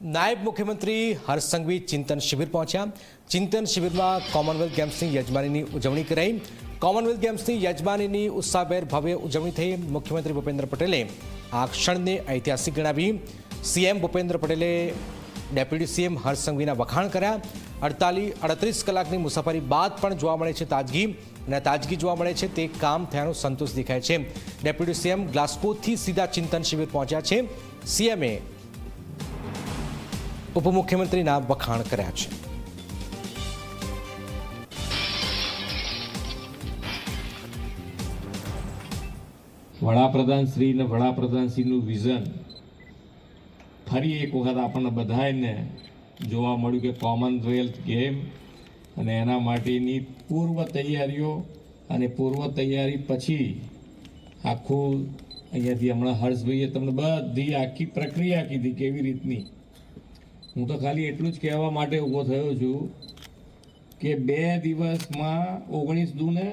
નાયબ મુખ્યમંત્રી હર્ષ ચિંતન શિબિર પહોંચ્યા. ચિંતન શિબિરમાં કોમનવેલ્થ ગેમ્સની યજમાનીની ઉજવણી કરાઈ. કોમનવેલ્થ ગેમ્સની યજમાનીની ઉત્સાહભેર ભવ્ય ઉજવણી થઈ મુખ્યમંત્રી ભૂપેન્દ્ર પટેલે આ ક્ષણને ઐતિહાસિક ગણાવી. સીએમ ભૂપેન્દ્ર પટેલે ડેપ્યુટી સીએમ હર્ષ વખાણ કર્યા. અડતાલીસ અડત્રીસ કલાકની મુસાફરી બાદ પણ જોવા મળે છે તાજગી અને તાજગી જોવા મળે છે તે કામ થયાનો સંતોષ દેખાય છે. ડેપ્યુટી સીએમ ગ્લાસ્કોથી સીધા ચિંતન શિબિર પહોંચ્યા છે. સીએમએ ઉપમુખ્યમંત્રીના વખાણ કર્યા છે. વડાપ્રધાન શ્રી ને વડાપ્રધાન શ્રીનું વિઝન ફરી એક વખત આપણને બધાને જોવા મળ્યું કે કોમનવેલ્થ ગેમ અને એના માટેની પૂર્વ તૈયારીઓ અને પૂર્વ તૈયારી પછી આખું અહીંયાથી હમણાં હર્ષભાઈએ તમને બધી આખી પ્રક્રિયા કીધી કેવી રીતની હું તો ખાલી એટલું જ કહેવા માટે ઊભો થયો છું કે બે દિવસમાં ઓગણીસ દૂને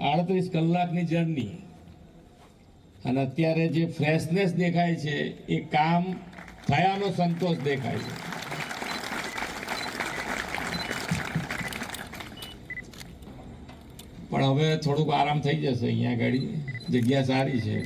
આડત્રીસ કલાકની જર્ની અને અત્યારે જે ફ્રેશનેસ દેખાય છે, એ કામ થયાનો સંતોષ દેખાય છે. પણ હવે થોડુંક આરામ થઈ જશે અહીંયા આગળ. જગ્યા સારી છે.